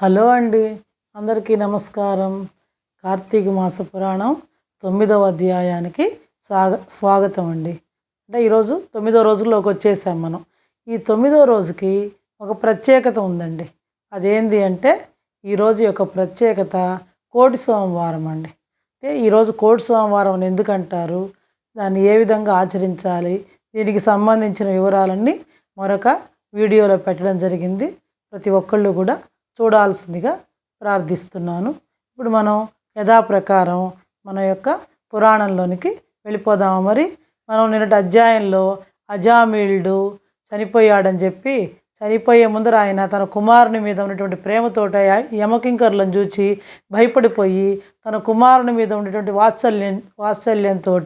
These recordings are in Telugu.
హలో అండి. అందరికీ నమస్కారం. కార్తీక మాస పురాణం తొమ్మిదవ అధ్యాయానికి స్వాగ స్వాగతం అండి. అంటే ఈరోజు తొమ్మిదో రోజుల్లోకి వచ్చేసాం మనం. ఈ తొమ్మిదో రోజుకి ఒక ప్రత్యేకత ఉందండి. అదేంటి అంటే ఈరోజు యొక్క ప్రత్యేకత కోటి సోమవారం అండి. అయితే ఈరోజు కోటి సోమవారం ఎందుకంటారు? దాన్ని ఏ విధంగా ఆచరించాలి? దీనికి సంబంధించిన వివరాలన్నీ మరొక వీడియోలో పెట్టడం జరిగింది. ప్రతి ఒక్కళ్ళు కూడా చూడాల్సిందిగా ప్రార్థిస్తున్నాను. ఇప్పుడు మనం యథాప్రకారం మన యొక్క పురాణంలోనికి వెళ్ళిపోదాము మరి? మనం నిన్నటి అధ్యాయంలో అజామీల్డు చనిపోయాడని చెప్పి చనిపోయే ముందర ఆయన తన కుమారుని మీద ఉన్నటువంటి ప్రేమతోట యమకింకర్లను చూచి భయపడిపోయి తన కుమారుని మీద ఉన్నటువంటి వాత్సల్యం వాత్సల్యంతో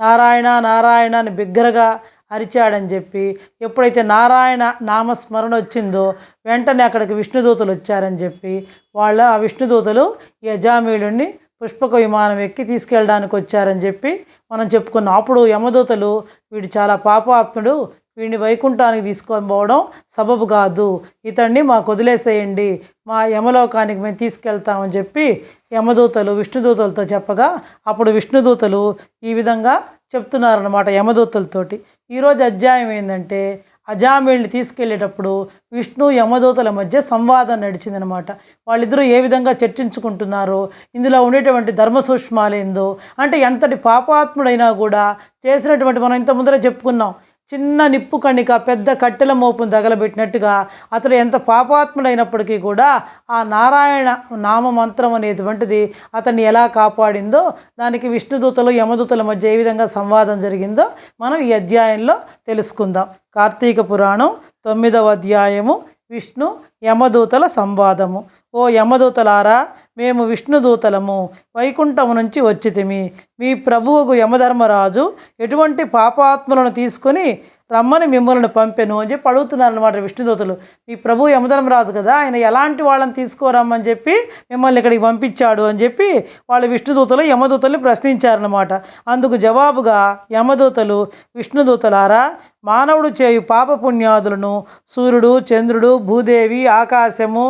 నారాయణ నారాయణ అని బిగ్గరగా అరిచాడని చెప్పి ఎప్పుడైతే నారాయణ నామస్మరణ వచ్చిందో వెంటనే అక్కడికి విష్ణుదూతలు వచ్చారని చెప్పి వాళ్ళ ఆ విష్ణుదూతలు ఈ అజామీయుడిని పుష్పక విమానం ఎక్కి తీసుకెళ్ళడానికి వచ్చారని చెప్పి మనం చెప్పుకున్నాం. అప్పుడు యమదూతలు వీడు చాలా పాపాత్ముడు వీడిని వైకుంఠానికి తీసుకొని పోవడం సబబు కాదు. ఇతన్ని మాకు వదిలేసేయండి మా యమలోకానికి మేము తీసుకెళ్తామని చెప్పి యమదూతలు విష్ణుదూతలతో చెప్పగా అప్పుడు విష్ణుదూతలు ఈ విధంగా చెప్తున్నారన్నమాట యమదూతలతోటి. ఈరోజు అధ్యాయం ఏంటంటే అజామీల్ని తీసుకెళ్ళేటప్పుడు విష్ణు యమదూతల మధ్య సంవాదం నడిచిందనమాట. వాళ్ళిద్దరూ ఏ విధంగా చర్చించుకుంటున్నారో ఇందులో ఉండేటువంటి ధర్మ సూక్ష్మాలేందో అంటే ఎంతటి పాపాత్ముడైనా కూడా చేసినటువంటి మనం ఇంత ముందరే చెప్పుకున్నాం. చిన్న నిప్పు కణిక పెద్ద కట్టెల మోపును తగలబెట్టినట్టుగా అతడు ఎంత పాపాత్ముడైనప్పటికీ కూడా ఆ నారాయణ నామ మంత్రం అనేటువంటిది అతన్ని ఎలా కాపాడిందో దానికి విష్ణుదూతలు యమదూతల మధ్య ఏ విధంగా సంవాదం జరిగిందో మనం ఈ అధ్యాయంలో తెలుసుకుందాం. కార్తీక పురాణం తొమ్మిదవ అధ్యాయము విష్ణు యమదూతల సంవాదము. ఓ యమదూతలారా మేము విష్ణుదూతలము వైకుంఠము నుంచి వచ్చితిమి. మీ ప్రభువుకు యమధర్మరాజు ఎటువంటి పాపాత్ములను తీసుకొని రమ్మని మిమ్మల్ని పంపెను అని చెప్పి అడుగుతున్నారు అనమాట విష్ణుదూతలు మీ ప్రభు యమధర్మరాజు కదా ఆయన ఎలాంటి వాళ్ళని తీసుకోరమ్మని చెప్పి మిమ్మల్ని ఇక్కడికి పంపించాడు అని చెప్పి వాళ్ళు విష్ణుదూతలు యమదూతల్ని ప్రశ్నించారనమాట అందుకు జవాబుగా యమదూతలు విష్ణుదూతలారా మానవుడు చేయు పాపపుణ్యాదులను సూర్యుడు చంద్రుడు భూదేవి ఆకాశము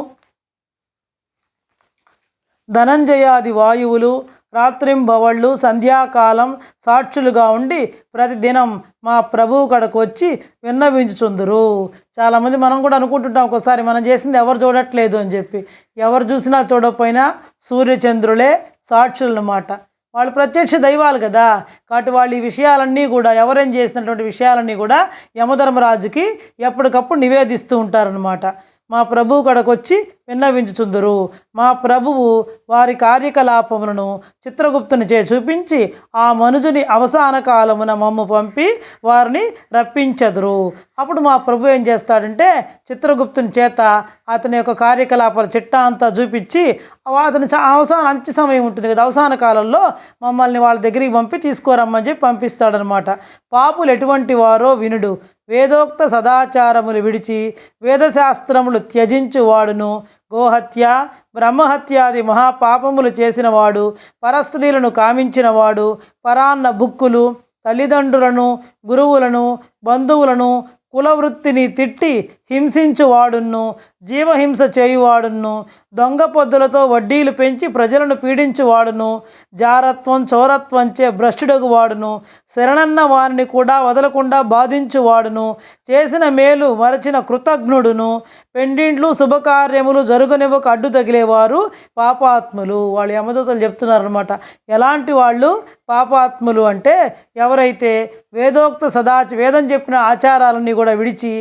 ధనంజయాది వాయువులు రాత్రింబవళ్ళు సంధ్యాకాలం సాక్షులుగా ఉండి ప్రతిదినం మా ప్రభువు కడకు వచ్చి విన్నవించుచుందురు. చాలామంది మనం కూడా అనుకుంటుంటాం ఒకసారి మనం చేసింది ఎవరు చూడట్లేదు అని చెప్పి. ఎవరు చూసినా చూడకపోయినా సూర్యచంద్రులే సాక్షులన్నమాట వాళ్ళు ప్రత్యక్ష దైవాలు కదా. కాబట్టి వాళ్ళు ఈ విషయాలన్నీ కూడా ఎవరేం చేసినటువంటి విషయాలన్నీ కూడా యమధర్మరాజుకి ఎప్పటికప్పుడు నివేదిస్తూ ఉంటారనమాట మా ప్రభువు కడకొచ్చి విన్నవించుచుందురు. మా ప్రభువు వారి కార్యకలాపములను చిత్రగుప్తుని చే చూపించి ఆ మనుజుని అవసాన కాలమున మమ్ము పంపి వారిని రప్పించదురు. అప్పుడు మా ప్రభు ఏం చేస్తాడంటే చిత్రగుప్తుని చేత అతని యొక్క కార్యకలాపాల చిట్టా అంతా చూపించి అతని చ- అవసాన అంత్య సమయం ఉంటుంది కదా అవసాన కాలంలో మమ్మల్ని వాళ్ళ దగ్గరికి పంపి తీసుకోరమ్మని చెప్పి పంపిస్తాడనమాట. పాపులు ఎటువంటి వారో వినుడు. వేదోక్త సదాచారములు విడిచి వేదశాస్త్రములు త్యజించువాడును గోహత్య బ్రహ్మహత్యాది మహాపాపములు చేసినవాడు పరస్త్రీలను కామించినవాడు పరాన్న బుక్కులు తల్లిదండ్రులను గురువులను బంధువులను కులవృత్తిని తిట్టి హింసించువాడును జీవహింస చేయువాడును దొంగ పొద్దులతో వడ్డీలు పెంచి ప్రజలను పీడించువాడును జారత్వం చౌరత్వంచే భ్రష్టుడగు వాడును శరణన్న వారిని కూడా వదలకుండా బాధించువాడును చేసిన మేలు మరచిన కృతజ్ఞుడును పెండింట్లు శుభకార్యములు జరుగునివ్వక అడ్డు తగిలేవారు పాపాత్ములు. వాళ్ళు యమదూతలు చెప్తున్నారనమాట ఎలాంటి వాళ్ళు? పాపాత్ములు అంటే ఎవరైతే వేదోక్త సదాచి వేదం చెప్పిన ఆచారాలన్నీ కూడా విడిచి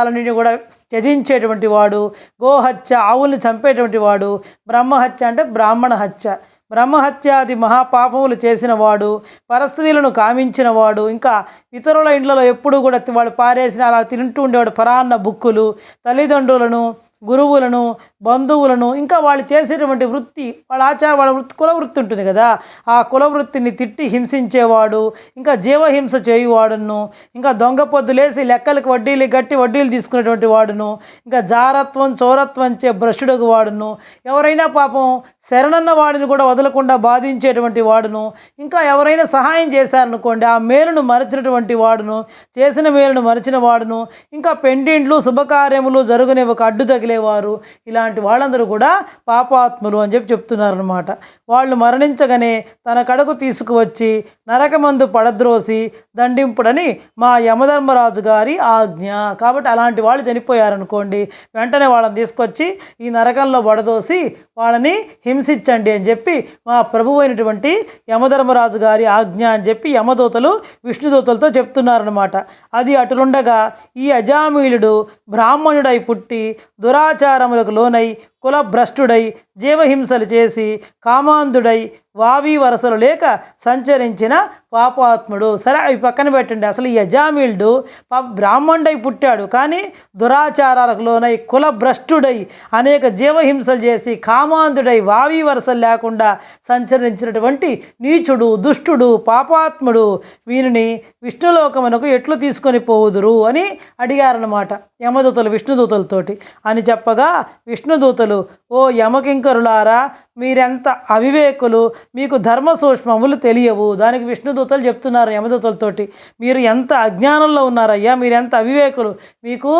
వేదశాస్త్రాలన్నీ కూడా త్యజించేటువంటి వాడు గోహత్య ఆవుల్ని చంపేటువంటి వాడు బ్రహ్మహత్య అంటే బ్రాహ్మణ హత్య. బ్రహ్మహత్యాది మహాపాపములు చేసిన వాడు పరస్త్రీలను కామించిన వాడు ఇంకా ఇతరుల ఇండ్లలో ఎప్పుడూ కూడా వాళ్ళు పారేసిన అలా తింటూ ఉండేవాడు పరాన్న బుక్కులు తల్లిదండ్రులను గురువులను బంధువులను ఇంకా వాళ్ళు చేసేటువంటి వృత్తి వాళ్ళ ఆచార వాళ్ళ వృత్తి కుల వృత్తి ఉంటుంది కదా. ఆ కుల వృత్తిని తిట్టి హింసించేవాడు ఇంకా జీవహింస చేయువాడును ఇంకా దొంగ పొద్దులేసి లెక్కలకు వడ్డీలు గట్టి వడ్డీలు తీసుకునేటువంటి వాడును ఇంకా జారత్వం చోరత్వం చే భ్రష్టుడగు వాడును. ఎవరైనా పాపం శరణన్న వాడిని కూడా వదలకుండా బాధించేటువంటి వాడును. ఇంకా ఎవరైనా సహాయం చేశారనుకోండి ఆ మేలును మరచినటువంటి వాడును చేసిన మేలును మరచిన వాడును. ఇంకా పెండింట్లు శుభకార్యములు జరుగునే ఒక అడ్డు తగిలేవారు. ఇలా ఇలాంటి వాళ్ళందరూ కూడా పాపాత్ములు అని చెప్పి చెప్తున్నారనమాట వాళ్ళు మరణించగానే తన కడకు తీసుకువచ్చి నరకమందు పడద్రోసి దండింపుడని మా యమధర్మరాజు గారి ఆజ్ఞ. కాబట్టి అలాంటి వాళ్ళు చనిపోయారనుకోండి వెంటనే వాళ్ళని తీసుకొచ్చి ఈ నరకంలో వడదోసి వాళ్ళని హింసించండి అని చెప్పి మా ప్రభు అయినటువంటి యమధర్మరాజు గారి ఆజ్ఞ అని చెప్పి యమదూతలు విష్ణుదూతలతో చెప్తున్నారనమాట అది అటులుండగా ఈ అజామీలుడు బ్రాహ్మణుడై పుట్టి దురాచారములకు లోనై కులభ్రష్టుడై జీవహింసలు చేసి కామాంధుడై వావి వరసలు లేక సంచరించిన పాపాత్ముడు. సరే అవి పక్కన పెట్టండి. అసలు యజామిల్డు బ్రాహ్మణుడై పుట్టాడు. కానీ దురాచారాలకు లోనై కులభ్రష్టుడై అనేక జీవహింసలు చేసి కామాంధుడై వావి వరసలు లేకుండా సంచరించినటువంటి నీచుడు దుష్టుడు పాపాత్ముడు వీరిని విష్ణులోకమునకు ఎట్లు తీసుకొని పోవుదురు అని అడిగారనమాట యమదూతలు విష్ణుదూతలతోటి. అని చెప్పగా విష్ణుదూతలు ఓ యమకింకరులారా మీరెంత అవివేకులు మీకు ధర్మ సూక్ష్మములు తెలియవు. దానికి విష్ణుదూతలు చెప్తున్నారు యమదూతలతోటి. మీరు ఎంత అజ్ఞానంలో ఉన్నారయ్యా మీరు ఎంత అవివేకులు మీకు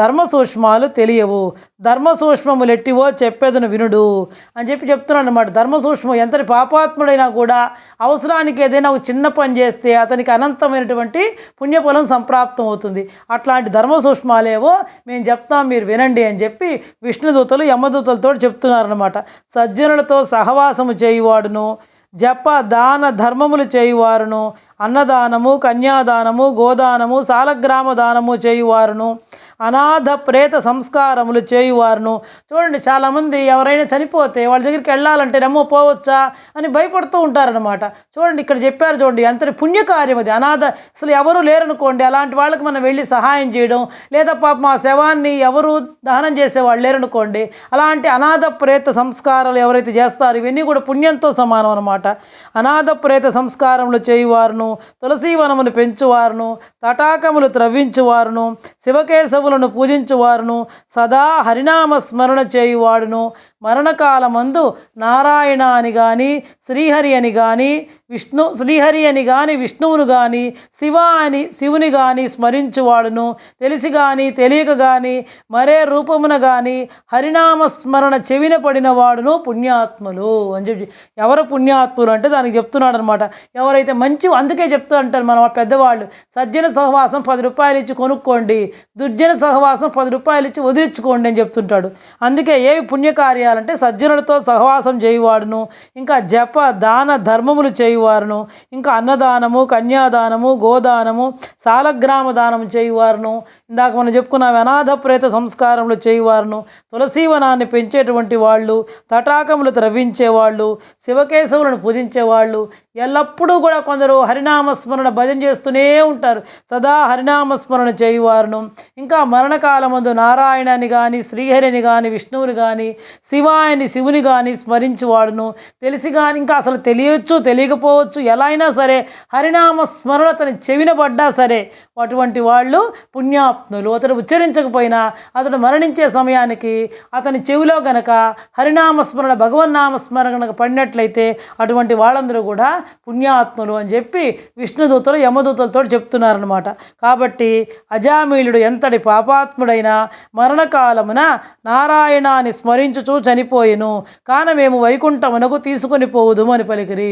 ధర్మ సూక్ష్మాలు తెలియవు. ధర్మ సూక్ష్మములు ఎట్టివో చెప్పేదను వినుడు అని చెప్పి చెప్తున్నాను అనమాట ధర్మ సూక్ష్మం ఎంతటి పాపాత్ముడైనా కూడా అవసరానికి ఏదైనా ఒక చిన్న పని చేస్తే అతనికి అనంతమైనటువంటి పుణ్యఫలం సంప్రాప్తం అవుతుంది అట్లాంటి ధర్మ సూక్ష్మాలేవో మేము చెప్తాం మీరు వినండి అని చెప్పి విష్ణుదూతలు యమదూతలతో చెప్తున్నారనమాట ఇతరులతో సహవాసము చేయువాడును జప దాన ధర్మములు చేయువారును అన్నదానము కన్యాదానము గోదానము సాలగ్రామ దానము చేయువారును. అనాథ ప్రేత సంస్కారములు చేయువారును. చూడండి చాలామంది ఎవరైనా చనిపోతే వాళ్ళ దగ్గరికి వెళ్ళాలంటే నమ్మో పోవచ్చా అని భయపడుతూ ఉంటారనమాట చూడండి ఇక్కడ చెప్పారు చూడండి అంతటి పుణ్యకార్యం అది. అనాథ అసలు ఎవరు లేరనుకోండి అలాంటి వాళ్ళకి మనం వెళ్ళి సహాయం చేయడం లేదా పాప మా శవాన్ని ఎవరు దహనం చేసేవాళ్ళు లేరనుకోండి అలాంటి అనాథ ప్రేత సంస్కారాలు ఎవరైతే చేస్తారో ఇవన్నీ కూడా పుణ్యంతో సమానం అనమాట అనాథ ప్రేత సంస్కారములు చేయువారును తులసీవనమును పెంచువారును తటాకములు త్రవ్వించువారును దేవతలను పూజించువారును సదా హరినామ స్మరణ చేయువాడును. మరణకాలమందు నారాయణ అని కానీ శ్రీహరి అని కానీ విష్ణు శ్రీహరి అని కానీ విష్ణువును కానీ శివ అని శివుని కానీ స్మరించువాడును. తెలిసి కానీ తెలియక కానీ మరే రూపమున కానీ హరినామ స్మరణ చెవిన పడిన వాడును పుణ్యాత్ములు అని చెప్పి ఎవరు పుణ్యాత్ములు అంటే దానికి చెప్తున్నాడు అనమాట ఎవరైతే మంచి అందుకే చెప్తూ అంటారు మన పెద్దవాళ్ళు సజ్జన సహవాసం పది రూపాయలు ఇచ్చి కొనుక్కోండి దుర్జన సహవాసం పది రూపాయలు ఇచ్చి వదిలించుకోండి అని చెప్తుంటాడు. అందుకే ఏవి పుణ్యకార్యాలంటే సజ్జనులతో సహవాసం చేయువాడును ఇంకా జప దాన ధర్మములు చేయువారును ఇంకా అన్నదానము కన్యాదానము గోదానము సాలగ్రామ దానము చేయువారును ఇందాక మనం చెప్పుకున్న అనాథ ప్రేత సంస్కారములు చేయువారును తులసీవనాన్ని పెంచేటువంటి వాళ్ళు తటాకములు త్రవించేవాళ్ళు శివకేశవులను పూజించేవాళ్ళు ఎల్లప్పుడూ కూడా కొందరు హరినామస్మరణ భజన చేస్తూనే ఉంటారు. సదా హరినామస్మరణ చేయువారును ఇంకా మరణకాలమందు నారాయణని కానీ శ్రీహరిని కానీ విష్ణువుని కానీ శివాయని శివుని కానీ స్మరించువాడును. తెలిసి కానీ ఇంకా అసలు తెలియచ్చు తెలియకపోవచ్చు ఎలా అయినా సరే హరినామ స్మరణ అతని చెవిన పడ్డా సరే అటువంటి వాళ్ళు పుణ్యాత్ములు. అతడు ఉచ్చరించకపోయినా అతడు మరణించే సమయానికి అతని చెవిలో గనక హరినామస్మరణ భగవన్నామస్మరణ గనక పడినట్లయితే అటువంటి వాళ్ళందరూ కూడా పుణ్యాత్ములు అని చెప్పి విష్ణుదూతలు యమదూతలతో చెప్తున్నారనమాట కాబట్టి అజామీలుడు ఎంతటి అపాత్ముడైన మరణకాలమున నారాయణాన్ని స్మరించుచూ చనిపోయెను. కాన మేము వైకుంఠమునకు తీసుకొని పోవుదు అని పలికిరి.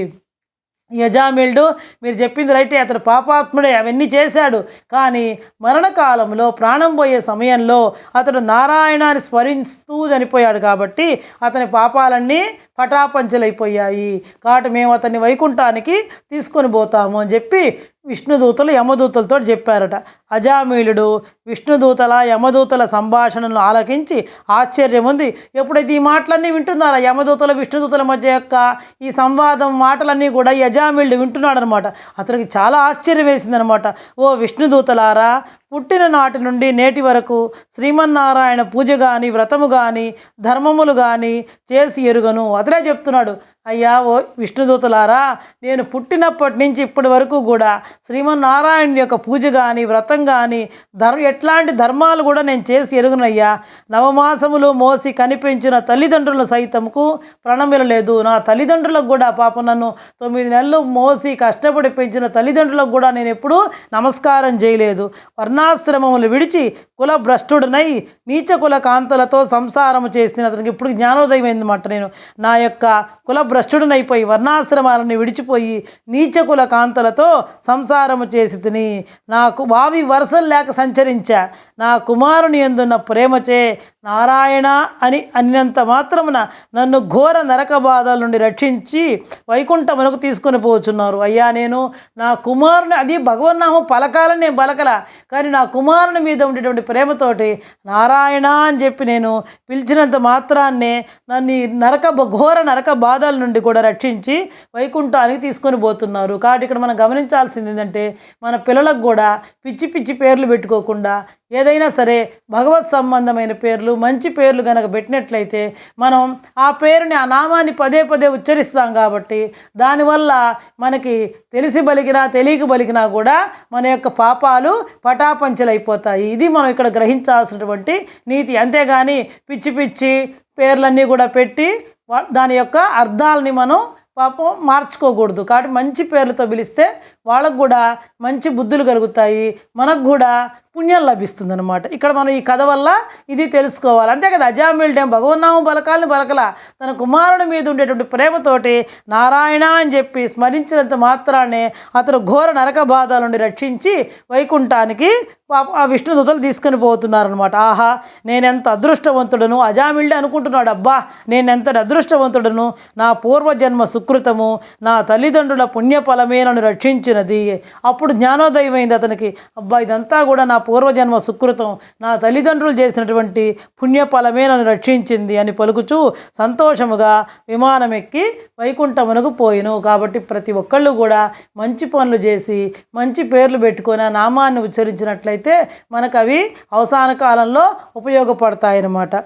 యజామిల్డు మీరు చెప్పింది రైటే అతడు పాపాత్ముడే అవన్నీ చేశాడు. కానీ మరణకాలంలో ప్రాణం పోయే సమయంలో అతడు నారాయణాన్ని స్మరిస్తూ చనిపోయాడు కాబట్టి అతని పాపాలన్నీ పటాపంచలైపోయాయి. కాబట్టి మేము అతన్ని వైకుంఠానికి తీసుకొని పోతాము అని చెప్పి విష్ణుదూతలు యమదూతలతో చెప్పారట. అజామీలుడు విష్ణుదూతల యమదూతల సంభాషణను ఆలకించి ఆశ్చర్యం ఉంది. ఎప్పుడైతే ఈ మాటలన్నీ వింటున్నారా యమదూతల విష్ణుదూతల మధ్య యొక్క ఈ సంవాదం మాటలన్నీ కూడా ఈ వింటున్నాడనమాట. వింటున్నాడు అనమాట అతనికి చాలా ఆశ్చర్యం వేసిందనమాట. ఓ విష్ణుదూతలారా పుట్టిన నాటి నుండి నేటి వరకు శ్రీమన్నారాయణ పూజ కానీ వ్రతము కానీ ధర్మములు కానీ చేసి ఎరుగను. అతడే చెప్తున్నాడు అయ్యా ఓ విష్ణుదూతలారా నేను పుట్టినప్పటి నుంచి ఇప్పటి వరకు కూడా శ్రీమన్నారాయణ యొక్క పూజ కానీ వ్రతం కానీ ధర్మ ఎట్లాంటి ధర్మాలు కూడా నేను చేసి ఎరుగునయ్యా. నవమాసములు మోసి కనిపించిన తల్లిదండ్రుల సైతంకు ప్రణమిలలేదు నా తల్లిదండ్రులకు కూడా పాపం నన్ను తొమ్మిది నెలలు మోసి కష్టపడి పెంచిన తల్లిదండ్రులకు కూడా నేను ఎప్పుడూ నమస్కారం చేయలేదు. వర్ణ వర్ణాశ్రమములు విడిచి కులభ్రష్టుడునై నీచ కుల కాంతలతో సంసారము చేసిన అతనికి ఇప్పుడు జ్ఞానోదయం అయిందన్నమాట నేను. నా యొక్క కుల భ్రష్టుడునైపోయి వర్ణాశ్రమాలను విడిచిపోయి నీచ కుల కాంతలతో సంసారము చేసి తిని నాకు వావి వరసలు లేక సంచరించా. నా కుమారుని ఎందున్న ప్రేమచే నారాయణ అని అన్నంత మాత్రమున నన్ను ఘోర నరక బాధల నుండి రక్షించి వైకుంఠమునకు తీసుకొని పోచున్నారు. అయ్యా నేను నా కుమారుని అది భగవన్నామం పలకాలని నేను పలకల కానీ నా కుమారుని మీద ఉండేటువంటి ప్రేమతోటి నారాయణ అని చెప్పి నేను పిలిచినంత మాత్రాన్నే నన్ను ఈ నరక ఘోర నరక బాధల నుండి కూడా రక్షించి వైకుంఠానికి తీసుకొని పోతున్నారు. కాబట్టి ఇక్కడ మనం గమనించాల్సింది ఏంటంటే మన పిల్లలకు కూడా పిచ్చి పిచ్చి పేర్లు పెట్టుకోకుండా ఏదైనా సరే భగవత్ సంబంధమైన పేర్లు మంచి పేర్లు కనుక పెట్టినట్లయితే మనం ఆ పేరుని ఆ నామాన్ని పదే పదే ఉచ్చరిస్తాం కాబట్టి దానివల్ల మనకి తెలిసి బలికినా తెలియక బలికినా కూడా మన యొక్క పాపాలు పటాపంచలైపోతాయి. ఇది మనం ఇక్కడ గ్రహించాల్సినటువంటి నీతి. అంతేగాని పిచ్చి పిచ్చి పేర్లన్నీ కూడా పెట్టి వా- దాని యొక్క అర్థాలని మనం పాపం మార్చుకోకూడదు. కాబట్టి మంచి పేర్లతో పిలిస్తే వాళ్ళకు కూడా మంచి బుద్ధులు కలుగుతాయి. మనకు కూడా పుణ్యం లభిస్తుంది అనమాట ఇక్కడ మనం ఈ కథ వల్ల ఇది తెలుసుకోవాలి. అంతే కదా అజామిల్డేం భగవన్నామం బలకాలని బలకల తన కుమారుడి మీద ఉండేటువంటి ప్రేమతోటి నారాయణ అని చెప్పి స్మరించినంత మాత్రానే అతను ఘోర నరక బాధల నుండి రక్షించి వైకుంఠానికి ఆ విష్ణు విష్ణుదూతలు తీసుకొని పోతున్నారనమాట ఆహా నేనెంత అదృష్టవంతుడను? అజామిల్డే అనుకుంటున్నాడు అబ్బా నేనెంత అదృష్టవంతుడను? నా పూర్వజన్మ సుకృతము నా తల్లిదండ్రుల పుణ్యఫలమే నన్ను రక్షించినది. అప్పుడు జ్ఞానోదయం అయింది అతనికి. అబ్బా ఇదంతా కూడా నా పూర్వజన్మ సుకృతం నా తల్లిదండ్రులు చేసినటువంటి పుణ్యఫలమే నన్ను రక్షించింది అని పలుకుచూ సంతోషముగా విమానం ఎక్కి వైకుంఠమునకు పోయిను. కాబట్టి ప్రతి ఒక్కళ్ళు కూడా మంచి పనులు చేసి మంచి పేర్లు పెట్టుకొని ఆ నామాన్ని ఉచ్చరించినట్లయితే మనకు అవి అవసాన కాలంలో ఉపయోగపడతాయన్నమాట.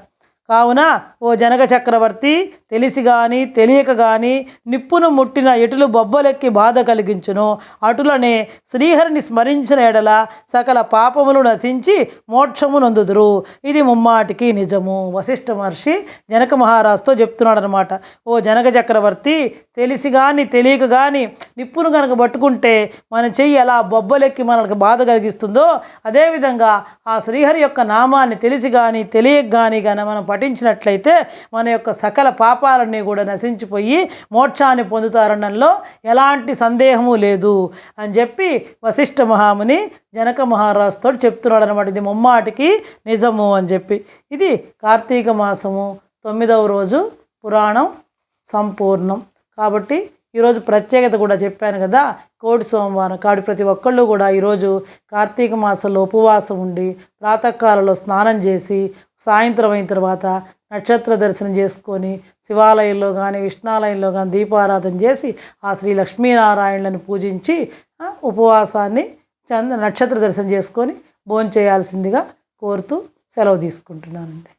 కావున ఓ జనక చక్రవర్తి తెలిసి గాని తెలియక గాని నిప్పును ముట్టిన ఎటులు బొబ్బలెక్కి బాధ కలిగించును. అటులనే శ్రీహరిని స్మరించిన ఎడల సకల పాపములు నశించి మోక్షము నందుదురు. ఇది ముమ్మాటికి నిజము. వశిష్ఠ మహర్షి జనక మహారాజుతో చెప్తున్నాడు అనమాట ఓ జనక చక్రవర్తి తెలిసి కానీ తెలియక కానీ నిప్పును కనుక పట్టుకుంటే మన చెయ్యి ఎలా బొబ్బలెక్కి మనకు బాధ కలిగిస్తుందో అదేవిధంగా ఆ శ్రీహరి యొక్క నామాన్ని తెలిసి కానీ తెలియక కానీ కానీ మనం పఠించినట్లయితే మన యొక్క సకల పాపాలన్నీ కూడా నశించిపోయి మోక్షాన్ని పొందుతారనడంలో ఎలాంటి సందేహము లేదు అని చెప్పి వశిష్ఠ మహాముని జనక మహారాజుతో చెప్తున్నాడు అనమాట ఇది ముమ్మాటికి నిజము అని చెప్పి. ఇది కార్తీక మాసము తొమ్మిదవ రోజు పురాణం సంపూర్ణం. కాబట్టి ఈరోజు ప్రత్యేకత కూడా చెప్పాను కదా కోడి సోమవారం. కాడు ప్రతి ఒక్కళ్ళు కూడా ఈరోజు కార్తీక మాసంలో ఉపవాసం ఉండి ప్రాతకాలలో స్నానం చేసి సాయంత్రం అయిన తర్వాత నక్షత్ర దర్శనం చేసుకొని శివాలయంలో కానీ విష్ణాలయంలో కానీ దీపారాధన చేసి ఆ శ్రీ లక్ష్మీనారాయణులను పూజించి ఉపవాసాన్ని చంద నక్షత్ర దర్శనం చేసుకొని భోంచేయాల్సిందిగా కోరుతూ సెలవు తీసుకుంటున్నానండి.